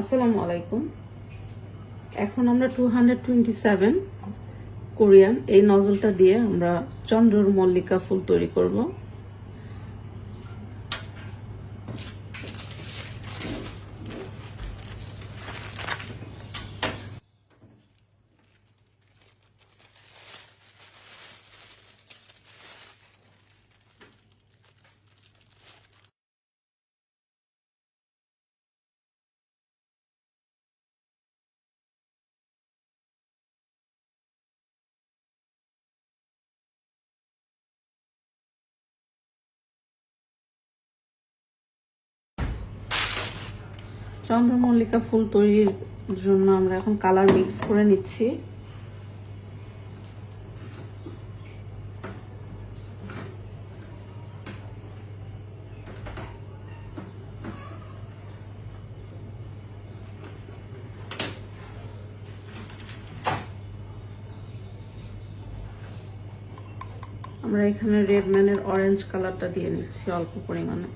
আসসালামু আলাইকুম। এখন আমরা two hundred twenty seven Korean, এই নজলটা দিয়ে আমরা চন্দ্রর মল্লিকা ফুল তৈরি করব। চন্দ্রমল্লিকা ফুল তৈরির জন্য আমরা এখন কালার মিক্স করে নিচ্ছি। আমরা এখানে রেড ম্যানের অরেঞ্জ কালারটা দিয়ে নিচ্ছি অল্প পরিমাণে।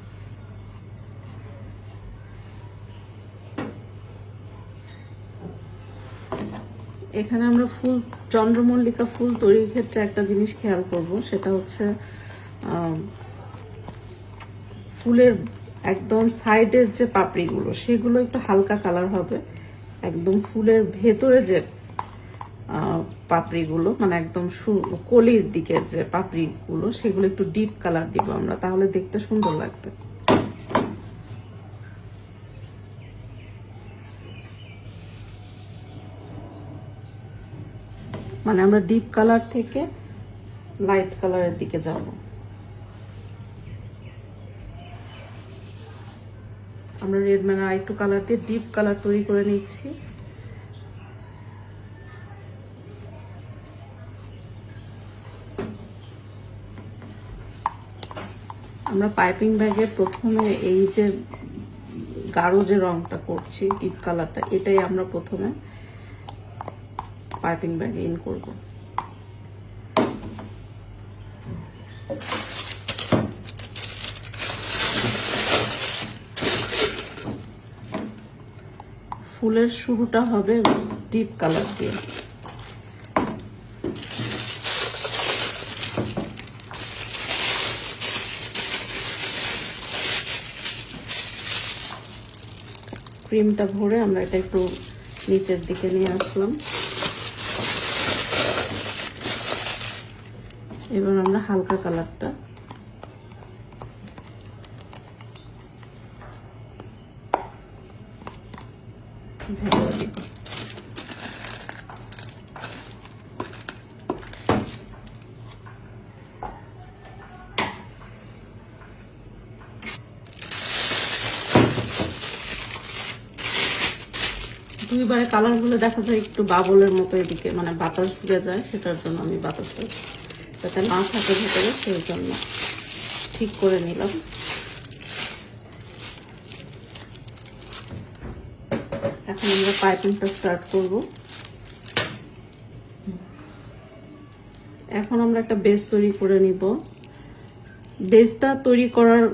এখানে আমরা ফুল, চন্দ্রমল্লিকা ফুল তৈরির ক্ষেত্রে একটা জিনিস খেয়াল করব, সেটা হচ্ছে ফুলের একদম সাইডের যে পাপড়িগুলো, সেগুলো একটু হালকা কালার হবে। একদম ফুলের ভেতরে যে পাপড়িগুলো মানে একদম কলির দিকের যে পাপড়িগুলো, সেগুলো একটু ডিপ কালার দিব আমরা, তাহলে দেখতে সুন্দর লাগবে। মানে আমরা ডিপ কালার থেকে লাইট কালারের দিকে যাব। আমরা রেড মানে আরেকটু কালার দিয়ে ডিপ কালার তৈরি করে নিচ্ছি। আমরা পাইপিং ব্যাগে প্রথমে এই যে গাঢ় যে রংটা করছি ডিপ কালারটা এটাই আমরা প্রথমে পাইপিং ব্যাগে ইন করব। ফুলের শুরুটা হবে ডিপ কালার দিয়ে। ক্রিমটা ভরে আমরা এটা একটু নিচের দিকে নিয়ে আসলাম। এবার আমরা হালকা কালারটা ভেতরে দিব। দুইবারে দেখা যায় একটু বাবলের মতো এদিকে মানে বাতাস ঢুকে যায়, সেটার জন্য আমি বাতাস বাতাসটা যাতে না থাকে ভেতরে সেই জন্য ঠিক করে নিলাম। এখন আমরা পাইপিংটা স্টার্ট করব। এখন আমরা একটা বেস তৈরি করে নিব। বেসটা তৈরি করার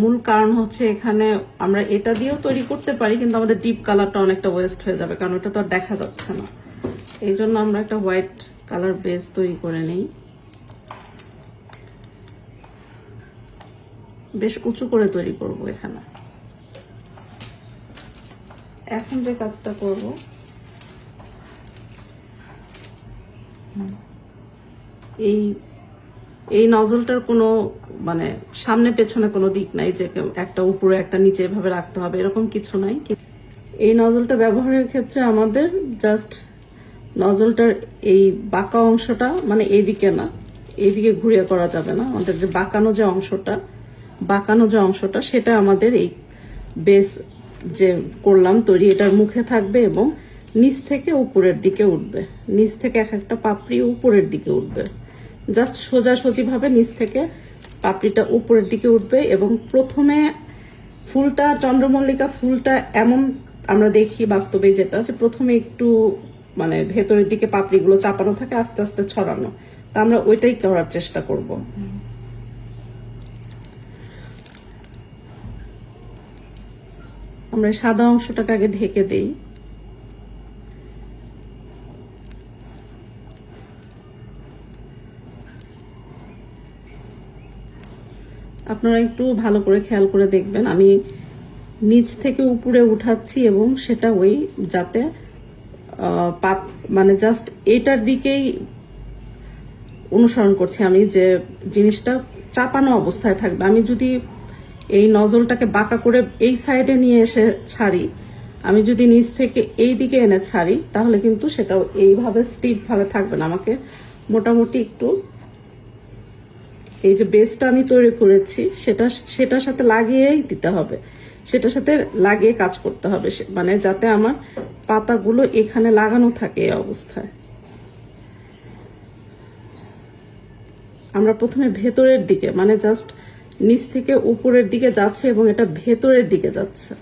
মূল কারণ হচ্ছে এখানে আমরা এটা দিয়েও তৈরি করতে পারি, কিন্তু আমাদের ডিপ কালারটা অনেকটা ওয়েস্ট হয়ে যাবে, কারণ ওটা তো আর দেখা যাচ্ছে না। এই জন্য আমরা একটা হোয়াইট কালার বেস তৈরি করে নিই। বেশ উঁচু করে তৈরি করব এখানে। এখন যে কাজটা করব এই এই নজলটার কোনো মানে সামনে পেছনে কোনো দিক নাই যে একটা উপরে একটা নিচে এভাবে রাখতে হবে, এরকম কিছু নাই। এই নজলটা ব্যবহারের ক্ষেত্রে আমাদের জাস্ট নজলটার এই বাঁকা অংশটা মানে এইদিকে না, এইদিকে ঘুরিয়ে করা যাবে না। আমাদের যে বাঁকানো যে অংশটা বাঁকানো যে অংশটা, সেটা আমাদের এই বেস যে করলাম তৈরি, এটার মুখে থাকবে এবং নিচ থেকে উপরের দিকে উঠবে। নিচ থেকে এক একটা পাপড়ি উপরের দিকে উঠবে। জাস্ট সোজাসুজি ভাবে নিচ থেকে পাপড়িটা উপরের দিকে উঠবে এবং প্রথমে ফুলটা, চন্দ্রমল্লিকা ফুলটা এমন আমরা দেখি বাস্তবে যেটা, যে প্রথমে একটু মানে ভেতরের দিকে পাপড়িগুলো চাপানো থাকে, আস্তে আস্তে ছড়ানো। তা আমরা ওইটাই করার চেষ্টা করব। আমরা সাদা অংশটাকে আগে ঢেকে দেই। আপনারা একটু ভালো করে খেয়াল করে দেখবেন, আমি নিচ থেকে উপরে উঠাচ্ছি এবং সেটা ওই যাতে পাপ মানে জাস্ট এটার দিকেই অনুসরণ করছি আমি যে জিনিসটা চাপানো অবস্থায় থাকবে। আমি যদি এই নজলটাকে বাঁকা করে এই সাইডে নিয়ে এসে ছাড়ি। আমি যদি নিচ থেকে এই দিকে এনে ছাড়ি, তাহলে কিন্তু সেটা এইভাবে স্টিপ ভাবে থাকবে না। আমাকে মোটামুটি একটু এই যে বেসটা আমি তৈরি করেছি, সেটা, সেটার সাথে লাগিয়েই দিতে হবে। সেটার সাথে লাগিয়ে কাজ করতে হবে। মানে যাতে আমার পাতাগুলো এখানে লাগানো থাকে এই অবস্থায়। আমরা প্রথমে ভেতরের দিকে মানে জাস্ট নিচ থেকে উপরের দিকে যাচ্ছে এবং এটা ভেতরের দিকে যাচ্ছে।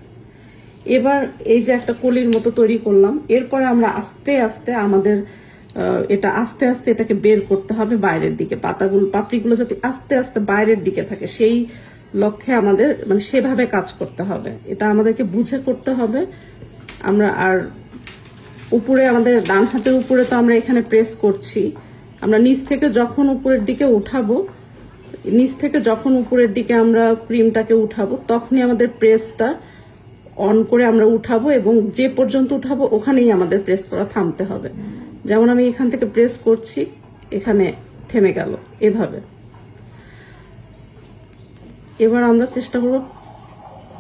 এবার এই যে একটা কলির মতো তৈরি করলাম, এরপরে আমরা আস্তে আস্তে আমাদের এটা আস্তে আস্তে এটাকে বের করতে হবে বাইরের দিকে। পাতাগুলো, পাপড়িগুলো যাতে আস্তে আস্তে বাইরের দিকে থাকে, সেই লক্ষ্যে আমাদের মানে সেভাবে কাজ করতে হবে। এটা আমাদেরকে বুঝে করতে হবে। আমরা আর উপরে আমাদের ডান হাতের উপরে তো আমরা এখানে প্রেস করছি। আমরা নিচ থেকে যখন উপরের দিকে উঠাবো নিচ থেকে যখন উপরের দিকে আমরা ক্রিমটাকে উঠাবো, তখনই আমাদের প্রেসটা অন করে আমরা উঠাবো এবং যে পর্যন্ত উঠাবো ওখানেই আমাদের প্রেস করা থামতে হবে। যেমন আমি এখান থেকে প্রেস করছি, এখানে থেমে গেল এভাবে। এবার আমরা চেষ্টা করব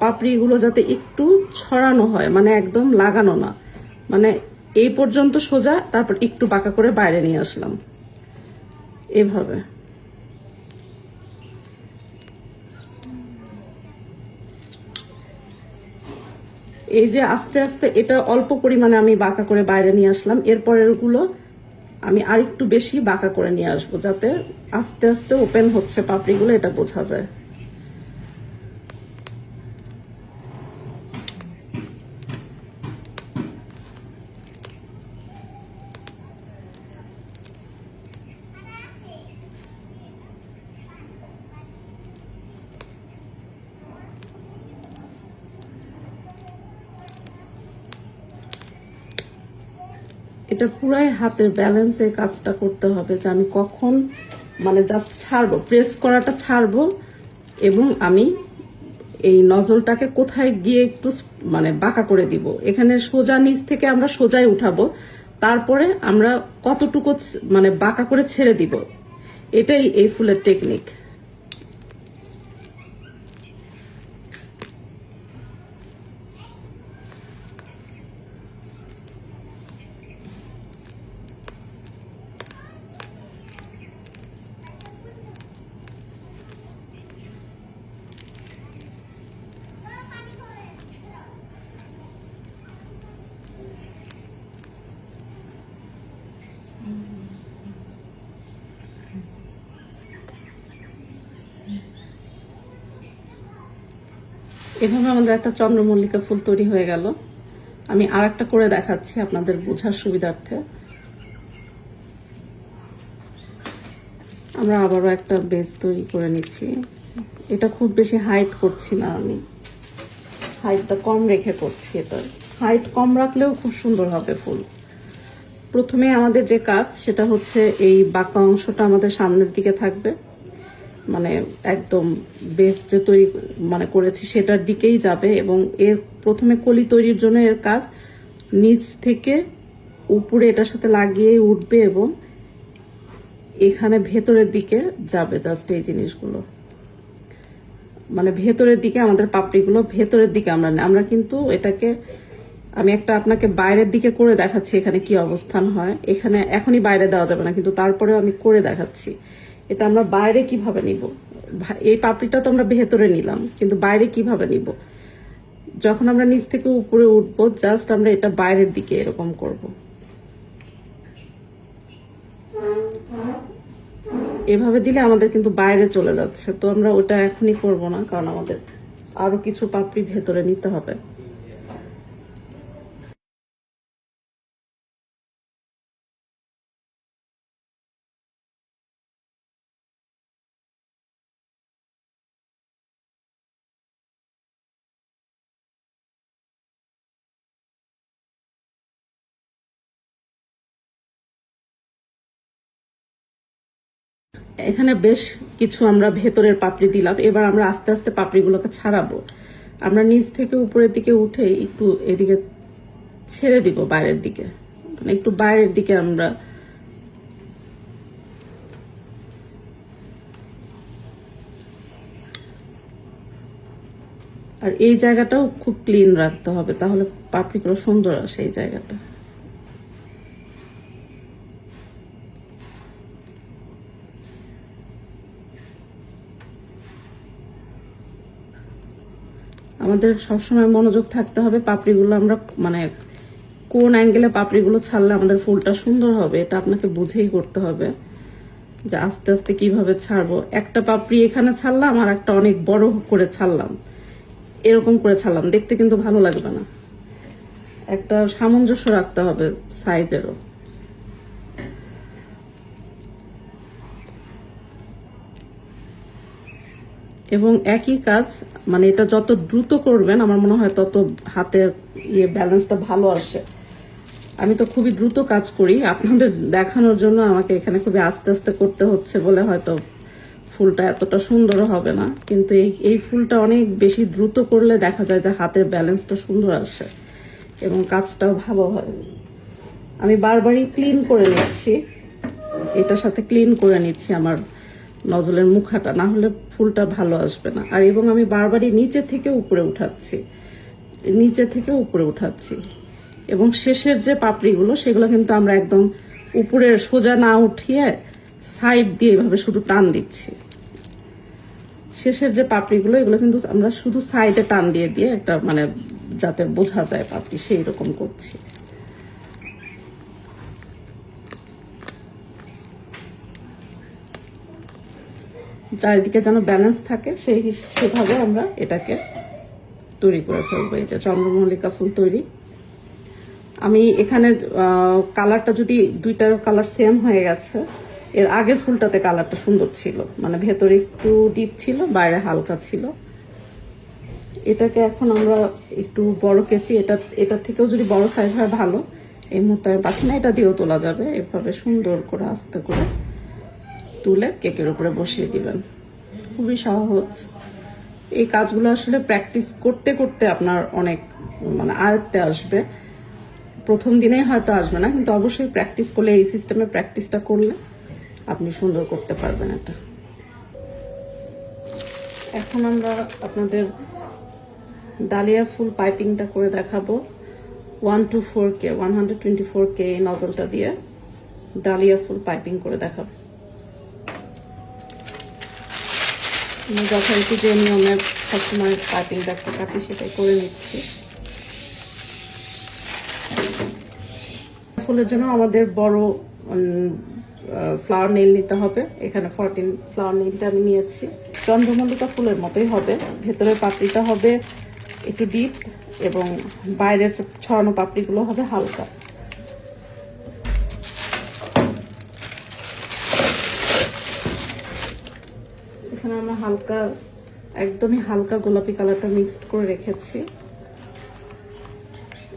পাপড়িগুলো যাতে একটু ছড়ানো হয় মানে একদম লাগানো না। মানে এই পর্যন্ত সোজা, তারপর একটু বাঁকা করে বাইরে নিয়ে আসলাম। এভাবে। এই যে আস্তে আস্তে এটা অল্প পরিমাণে আমি বাঁকা করে বাইরে নিয়ে আসলাম। এরপরেরগুলো আমি আরেকটু বেশি বাঁকা করে নিয়ে আসব যাতে আস্তে আস্তে ওপেন হচ্ছে পাপড়িগুলো, এটা বোঝা যায়। এটা পুরাই হাতের ব্যালেন্সে কাজটা করতে হবে যে আমি কখন মানে জাস্ট ছাড়বো প্রেস করাটা ছাড়বো এবং আমি এই নজলটাকে কোথায় গিয়ে একটু মানে বাঁকা করে দিব। এখানে সোজা নিচ থেকে আমরা সোজাই উঠাবো, তারপরে আমরা কতটুকু মানে বাঁকা করে ছেড়ে দিব। এটাই এই ফুলের টেকনিক এভাবে আমাদের একটা চন্দ্রমল্লিকা ফুল তৈরি হয়ে গেল। আমি আর একটা করে দেখাচ্ছি আপনাদের বোঝার সুবিধার্থে। আমরা আবারও একটা বেস তৈরি করে নিচ্ছি। এটা খুব বেশি হাইট করছি না আমি। হাইটটা কম রেখে করছি এটা। হাইট কম রাখলেও খুব সুন্দর হবে ফুল। প্রথমে আমাদের যে কাজ, সেটা হচ্ছে এই বাঁকা অংশটা আমাদের সামনের দিকে থাকবে। মানে একদম বেস যে তৈরি মানে করেছি সেটার দিকেই যাবে এবং এর প্রথমে কলি তৈরির জন্য এর কাজ নিচ থেকে উপরে এটার সাথে লাগিয়ে উঠবে এবং এখানে ভেতরের দিকে যাবে জাস্ট এই জিনিসগুলো মানে ভেতরের দিকে আমাদের পাপড়িগুলো ভেতরের দিকে আমরা। আমরা কিন্তু এটাকে আমি একটা আপনাকে বাইরের দিকে করে দেখাচ্ছি এখানে কি অবস্থান হয় এখানে এখনই বাইরে দেওয়া যাবে না, কিন্তু তারপরেও আমি করে দেখাচ্ছি এটা আমরা বাইরে কীভাবে নিব? এই পাপড়িটা তো আমরা ভেতরে নিলাম, কিন্তু বাইরে কীভাবে নিব? যখন আমরা নিচ থেকে উপরে উঠবো জাস্ট আমরা এটা বাইরের দিকে এরকম করব। এভাবে দিলে আমাদের কিন্তু বাইরে চলে যাচ্ছে, তো আমরা ওটা এখনই করব না, কারণ আমাদের আরও কিছু পাপড়ি ভেতরে নিতে হবে। এখানে বেশ কিছু আমরা ভেতরের পাপড়ি দিলাম। এবার আমরা আস্তে আস্তে পাপড়িগুলোকে ছাড়াবো। আমরা নিচ থেকে উপরের দিকে উঠে একটু এদিকে ছেড়ে দিব বাইরের দিকে। মানে একটু বাইরের দিকে আমরা আর এই জায়গাটাও খুব ক্লিন রাখতে হবে, তাহলে পাপড়িগুলো সুন্দর আসে এই জায়গাটা। আমাদের সবসময় মনোযোগ থাকতে হবে পাপড়িগুলো আমরা মানে কোন অ্যাঙ্গেলে পাপড়িগুলো ছাড়লে আমাদের ফুলটা সুন্দর হবে, এটা আপনাকে বুঝেই করতে হবে। যে আস্তে আস্তে কীভাবে ছাড়বো। একটা পাপড়ি এখানে ছাড়লাম আর একটা অনেক বড় করে ছাড়লাম। এরকম করে ছাড়লাম। দেখতে কিন্তু ভালো লাগবে না। একটা সামঞ্জস্য রাখতে হবে সাইজেরও এবং একই কাজ মানে এটা যত দ্রুত করবেন, আমার মনে হয় তত হাতের ইয়ে ব্যালেন্সটা ভালো আসে। আমি তো খুবই দ্রুত কাজ করি। আপনাদের দেখানোর জন্য আমাকে এখানে খুবই আস্তে আস্তে করতে হচ্ছে বলে হয়তো ফুলটা এতটা সুন্দর হবে না। কিন্তু এই এই ফুলটা অনেক বেশি দ্রুত করলে দেখা যায় যে হাতের ব্যালেন্সটা সুন্দর আসে এবং কাজটাও ভালো হয়। আমি বারবারই ক্লিন করে নিচ্ছি। এটার সাথে ক্লিন করে নিচ্ছি আমার নজলের মুখাটা, না হলে ফুলটা ভালো আসবে না। আর এবং আমি বারবারই নিচে থেকে উপরে উঠাচ্ছি। নিচে থেকে উপরে উঠাচ্ছি। এবং শেষের যে পাপড়িগুলো, সেগুলো কিন্তু আমরা একদম উপরে সোজা না উঠিয়ে সাইড দিয়ে এভাবে শুধু টান দিচ্ছি। শেষের যে পাপড়িগুলো, এগুলো কিন্তু আমরা শুধু সাইডে টান দিয়ে দিয়ে একটা মানে যাতে বোঝা যায় পাপড়ি, সেই রকম করছি। চারিদিকে যেন ব্যালেন্স থাকে, সেই সেভাবে আমরা এটাকে তৈরি করে ফেলব। এই যে চন্দ্রমল্লিকা ফুল তৈরি। আমি এখানে কালারটা যদি দুইটার কালার সেম হয়ে গেছে, এর আগের ফুলটাতে কালারটা সুন্দর ছিল। মানে ভেতরে একটু ডিপ ছিল, বাইরে হালকা ছিল। এটাকে এখন আমরা একটু বড় কেচি, এটা এটার থেকেও যদি বড় সাইজ হয় ভালো। এই মুহূর্তে আমি পাচ্ছি না, এটা দিয়েও তোলা যাবে। এভাবে সুন্দর করে আস্তে করে তুলে কেকের উপরে বসিয়ে দিবেন। খুবই সহজ। এই কাজগুলো আসলে প্র্যাকটিস করতে করতে আপনার অনেক মানে আয়ত্তে আসবে। প্রথম দিনেই হয়তো আসবে না, কিন্তু অবশ্যই প্র্যাকটিস করলে, এই সিস্টেমে প্র্যাকটিসটা করলে আপনি সুন্দর করতে পারবেন এটা। এখন আমরা আপনাদের ডালিয়া ফুল পাইপিংটা করে দেখাবো। One two four K, one hundred twenty four K নজলটা দিয়ে ডালিয়া ফুল পাইপিং করে দেখাবো। যথারীতি যে নিয়মের সবসময় কাটিং ব্যাগটা কাটি সেটাই করে নিচ্ছি। ফুলের জন্য আমাদের বড় ফ্লাওয়ার নেইল নিতে হবে। এখানে ফরটিন ফ্লাওয়ার নেইলটা আমি নিয়েছি। চন্দ্রমল্লিকা ফুলের মতোই হবে। ভেতরের পাপড়িটা হবে একটু ডিপ এবং বাইরের ছড়ানো পাপড়িগুলো হবে হালকা। এখানে আমরা হালকা, একদমই হালকা গোলাপি কালারটা মিক্সড করে রেখেছি।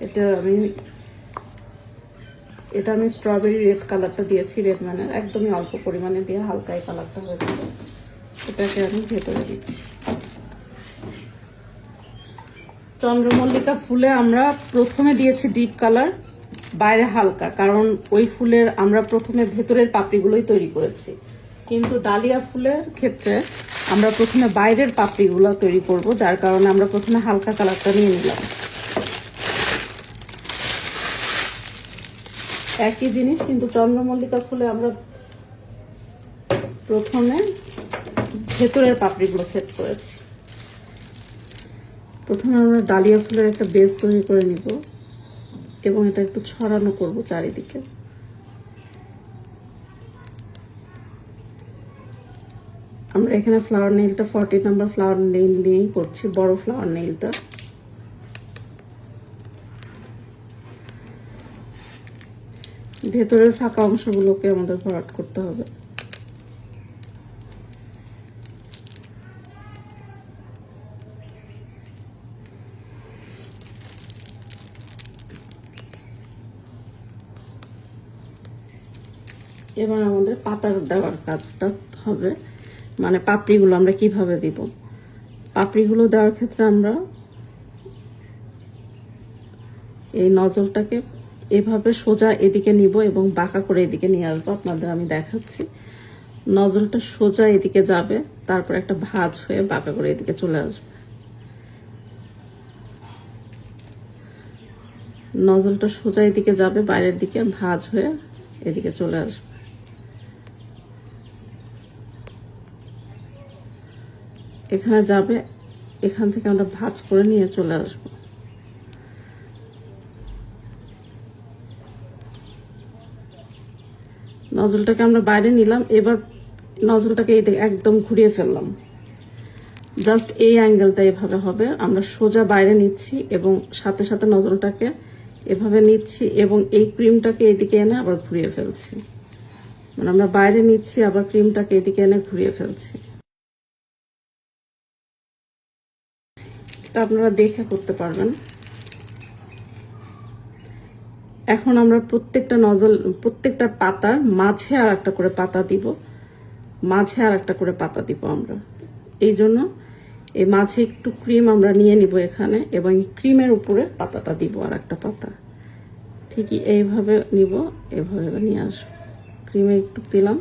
এটা আমি এটা আমি স্ট্রবেরি রেড কালারটা দিয়েছি রেড মানে একদমই অল্প পরিমাণে দিয়ে হালকা এই কালারটা হয়েছে এটাকে আমি ভেতরে দিচ্ছি। চন্দ্রমল্লিকা ফুলে আমরা প্রথমে দিয়েছি ডিপ কালার বাইরে হালকা, কারণ ওই ফুলের আমরা প্রথমে ভেতরের পাপড়িগুলোই তৈরি করেছি। কিন্তু ডালিয়া ফুলের ক্ষেত্রে আমরা প্রথমে বাইরের পাপড়িগুলো তৈরি করব, যার কারণে আমরা প্রথমে হালকা কালারটা নিয়ে নিলাম। একই জিনিস, কিন্তু চন্দ্রমল্লিকা ফুলে আমরা প্রথমে ভেতরের পাপড়িগুলো সেট করেছি। প্রথমে আমরা ডালিয়া ফুলের একটা বেস তৈরি করে নিব এবং এটা একটু ছড়ানো করব চারিদিকে। আমরা এখানে ফ্লাওয়ার নেইলটা ফর্টি নাম্বার ফ্লাওয়ার নেইল নিয়েই করছি, বড় ফ্লাওয়ার নেইলটা ভেতরের ফাঁকা অংশগুলোকে আমাদের ভরাট করতে হবে। এবার আমাদের পাতার দেওয়ার কাজটা হবে। মানে পাপড়িগুলো আমরা কীভাবে দিব? পাপড়িগুলো দেওয়ার ক্ষেত্রে আমরা এই নজলটাকে এভাবে সোজা এদিকে নিব এবং বাঁকা করে এদিকে নিয়ে আসব। আপনাদের আমি দেখাচ্ছি। নজলটা সোজা এদিকে যাবে, তারপর একটা ভাজ হয়ে বাঁকা করে এদিকে চলে আসবে। নজলটা সোজা এদিকে যাবে, বাইরের দিকে ভাজ হয়ে এদিকে চলে আসবে। এখানে যাবে, এখান থেকে আমরা ভাঁজ করে নিয়ে চলে আসব। নজলটাকে আমরা বাইরে নিলাম, এবার নজলটাকে এই একদম ঘুরিয়ে ফেললাম। জাস্ট এই অ্যাঙ্গেলটা এভাবে হবে, আমরা সোজা বাইরে নিচ্ছি এবং সাথে সাথে নজলটাকে এভাবে নিচ্ছি এবং এই ক্রিমটাকে এদিকে এনে আবার ঘুরিয়ে ফেলছি। মানে আমরা বাইরে নিচ্ছি, আবার ক্রিমটাকে এদিকে এনে ঘুরিয়ে ফেলছি। আপনারা দেখে করতে পারবেন। এখন আমরা প্রত্যেকটা নজল, প্রত্যেকটা পাতার মাঝে আর একটা করে পাতা দিব। মাঝে আর একটা করে পাতা দিব আমরা। এই জন্য এই মাঝে একটু ক্রিম আমরা নিয়ে নিব এখানে এবং ক্রিমের উপরে পাতাটা দিব আর একটা পাতা। ঠিকই এইভাবে নিব, এভাবে নিয়ে আসব। ক্রিমে একটু দিলাম।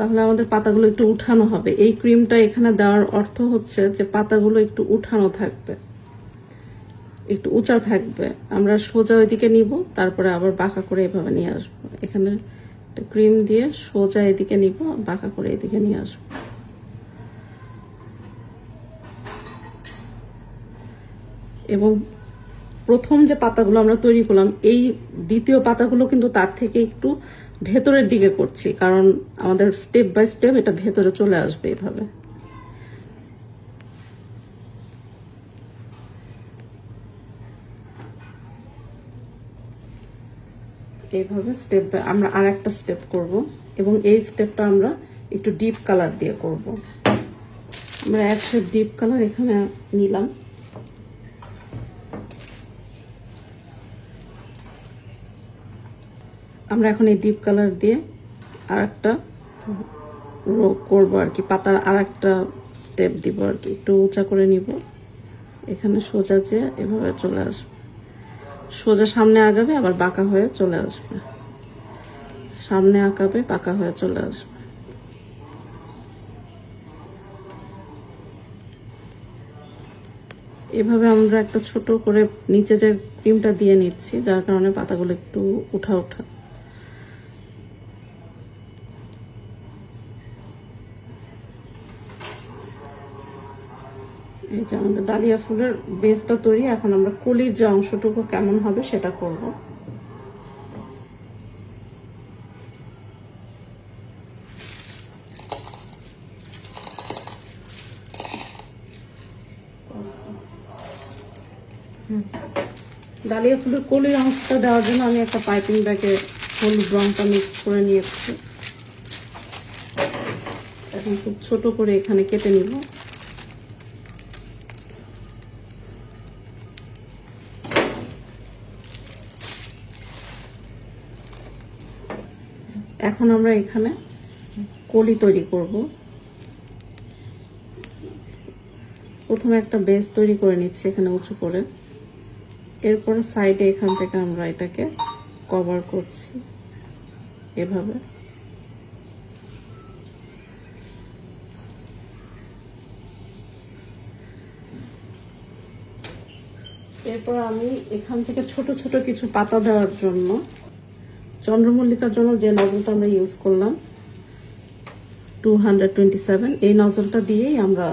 তাহলে আমাদের পাতাগুলো একটু উঠানো হবে। এই ক্রিমটা এখানে দেওয়ার অর্থ হচ্ছে যে পাতাগুলো একটু উঠানো থাকবে। একটু উঁচা থাকবে। আমরা সোজা ওইদিকে নিব, তারপরে আবার বাঁকা করে এভাবে নিয়ে আসব। এখানে ক্রিম দিয়ে সোজা এদিকে নিব, বাঁকা করে এদিকে নিয়ে আসব। এবং প্রথম যে পাতাগুলো আমরা তৈরি করলাম, এই দ্বিতীয় পাতাগুলো কিন্তু তার থেকে একটু ভেতরের দিকে করছি, কারণ আমাদের স্টেপ বাই স্টেপ এটা ভেতরে চলে আসবে এভাবে। এইভাবে স্টেপ আমরা আর একটা স্টেপ করব, এবং এই স্টেপটা আমরা একটু ডিপ কালার দিয়ে করব। আমরা একশো ডিপ কালার এখানে নিলাম। আমরা এখন এই ডিপ কালার দিয়ে আর একটা রো করব আর কি, পাতার আর একটা স্টেপ দিব আর কি। একটু উঁচা করে নিব। এখানে সোজা যে এভাবে চলে আসবে। সোজা সামনে আগাবে, আবার বাঁকা হয়ে চলে আসবে। সামনে আঁকাবে, বাঁকা হয়ে চলে আসবে। এভাবে আমরা একটা ছোট করে নিচে যে ক্রিমটা দিয়ে নিচ্ছি, যার কারণে পাতাগুলো একটু উঠা উঠা। এই যে আমাদের ডালিয়া ফুলের বেসটা তৈরি, এখন আমরা কলির যে অংশটুকু কেমন হবে সেটা করব। ডালিয়া ফুলের কলির অংশটা দেওয়ার জন্য আমি একটা পাইপিং ব্যাগে হলুদ রংটা মিক্স করে নিয়েছি। এখন খুব ছোট করে এখানে কেটে নিব। এখন আমরা এখানে কলি তৈরি করব। প্রথমে একটা বেস তৈরি করে নিচ্ছি এখানে উঁচু করে। এরপরে সাইডে এখান থেকে আমরা এটাকে কভার করছি এভাবে। এরপর আমি এখান থেকে ছোট ছোট কিছু পাতা দেওয়ার জন্য চন্দ্রমল্লিকার জন্য যে নজলটা আমরা ইউজ করলাম টু এই নজলটা দিয়েই আমরা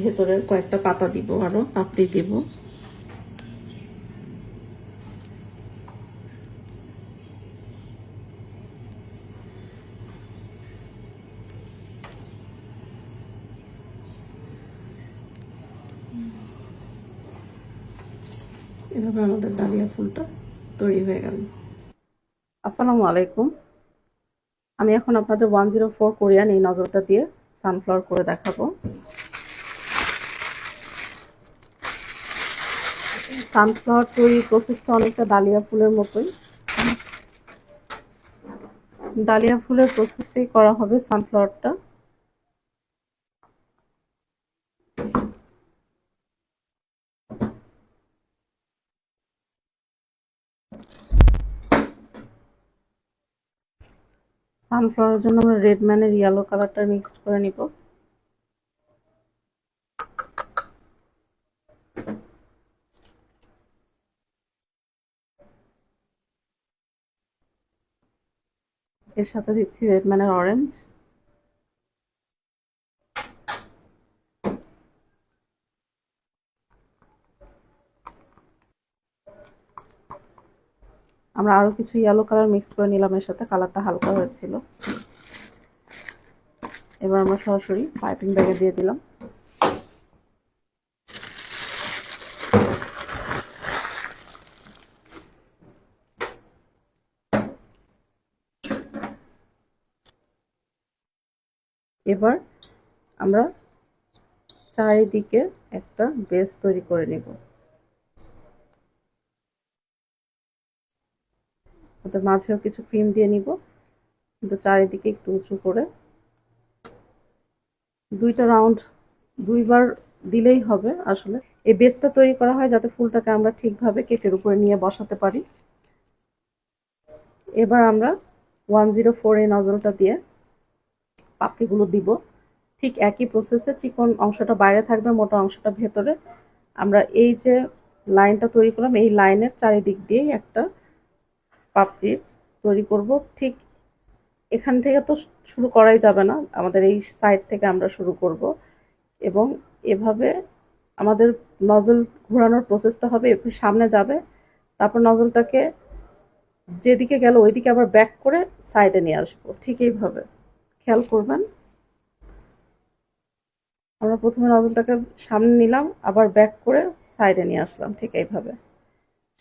ভেতরের কয়েকটা পাতা দিব, আরও পাপড়ি দিব। এভাবে আমাদের ডালিয়া ফুলটা তৈরি হয়ে গেল। আসসালামু আলাইকুম। আমি এখন আপনাদের ওয়ান জিরো ফোর কোরিয়ান এই নজরটা দিয়ে সানফ্লাওয়ার করে দেখাবো। সানফ্লাওয়ার তৈরির প্রসেসটা অনেকটা ডালিয়া ফুলের মতোই। ডালিয়া ফুলের প্রসেসেই করা হবে সানফ্লাওয়ারটা। সানফ্লাওয়ারের জন্য আমরা রেড ম্যানের ইয়েলো কালারটা মিক্সড করে নিব। এর সাথে দিচ্ছি রেড ম্যানের অরেঞ্জ আমরা আরও কিছু ইয়েলো কালার মিক্স করে নিলাম, এর সাথে কালারটা হালকা হয়েছিল। এবার আমরা সরাসরি পাইপিং ব্যাগে দিয়ে দিলাম। এবার আমরা চারিদিকে একটা বেস তৈরি করে নেব। ওদের মাঝেও কিছু ক্রিম দিয়ে নিব। কিন্তু চারিদিকে একটু উঁচু করে। দুইটা রাউন্ড দুইবার দিলেই হবে আসলে। এই বেসটা তৈরি করা হয় যাতে ফুলটাকে আমরা ঠিকভাবে কেকের উপরে নিয়ে বসাতে পারি। এবার আমরা ওয়ান জিরো ফোর এই নজলটা দিয়ে পাপড়িগুলো দিব। ঠিক একই প্রসেসে চিকন অংশটা বাইরে থাকবে, মোটা অংশটা ভেতরে। আমরা এই যে লাইনটা তৈরি করলাম, এই লাইনের চারিদিক দিয়েই একটা পাপড়ি তৈরি করব। ঠিক এখান থেকে তো শুরু করাই যাবে না। আমাদের এই সাইড থেকে আমরা শুরু করব। এবং এভাবে আমাদের নজল ঘোরানোর প্রসেসটা হবে সামনে যাবে। তারপর নজলটাকে যেদিকে গেল ওইদিকে আবার ব্যাক করে সাইডে নিয়ে আসব। ঠিক এইভাবে। খেয়াল করবেন। আমরা প্রথমে নজলটাকে সামনে নিলাম, আবার ব্যাক করে সাইডে নিয়ে আসলাম। ঠিক এইভাবে।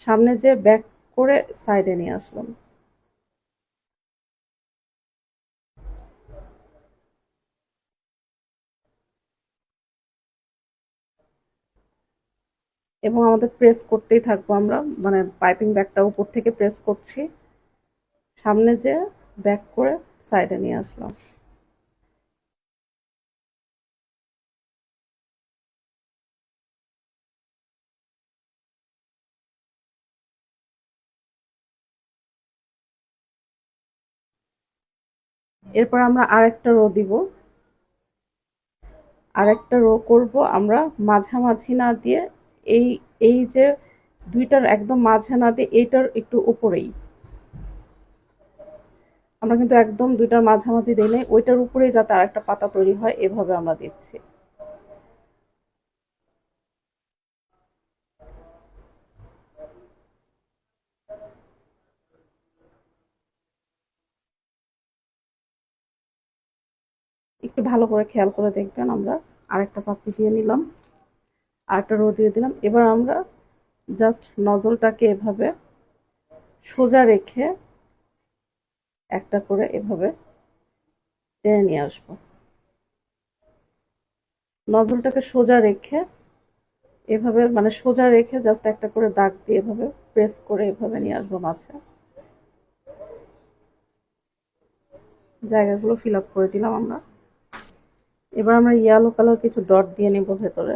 সামনে যে ব্যাক করে সাইডে নিয়ে আসলাম। এবং আমাদের প্রেস করতেই থাকব আমরা মানে পাইপিং ব্যাগটা উপর থেকে প্রেস করছি। সামনে যে ব্যাক করে সাইডে নিয়ে আসলাম। এরপর আমরা আরেকটা রো দিব। আরেকটা রো করব আমরা মাঝামাঝি না দিয়ে, এই এই যে দুইটার একদম মাঝে না দিয়ে এইটার একটু উপরেই। আমরা কিন্তু একদম দুইটার মাঝামাঝি দিই নাই ওইটার উপরেই যাতে আরেকটা পাতা তৈরি হয়, এভাবে আমরা দিচ্ছি। একটু ভালো করে খেয়াল করে দেখবেন, আমরা আরেকটা পাপড়ি দিয়ে নিলাম, আরেকটা রো দিয়ে দিলাম। এবার আমরা জাস্ট নজলটাকে এভাবে সোজা রেখে একটা করে এভাবে টেনে নিয়ে আসব। নজলটাকে সোজা রেখে এভাবে মানে সোজা রেখে জাস্ট একটা করে দাগ দিয়ে এভাবে প্রেস করে এভাবে নিয়ে আসব মাছে জায়গাগুলো ফিল আপ করে দিলাম আমরা। এবার আমরা ইয়েলো কালার কিছু ডট দিয়ে নেব ভেতরে।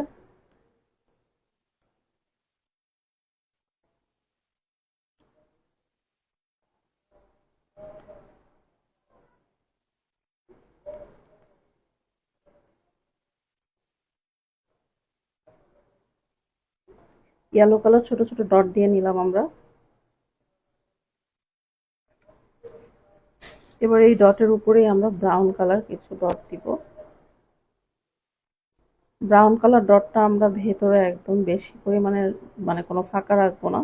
ইয়েলো কালার ছোট ছোট ডট দিয়ে নিলাম আমরা। এবার এই ডটের উপরেই আমরা ব্রাউন কালার কিছু ডট দিব। ব্রাউন কালার ডটটা আমরা ভেতরে একদম বেশি পরিমাণে মানে কোনো ফাঁকা রাখব না।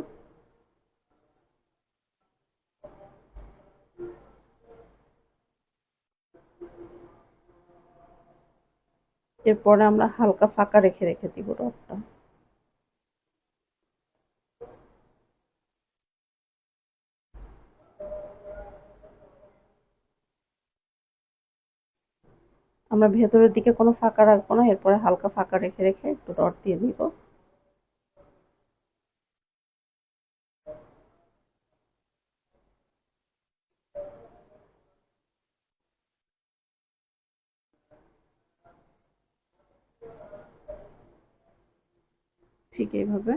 এরপরে আমরা হালকা ফাঁকা রেখে রেখে দিব ডটটা আমরা ভেতরের দিকে কোনো ফাঁকা রাখব না, এরপরে হালকা ফাঁকা রেখে রেখে একটু ডট দিয়ে দিব। ঠিক এইভাবে।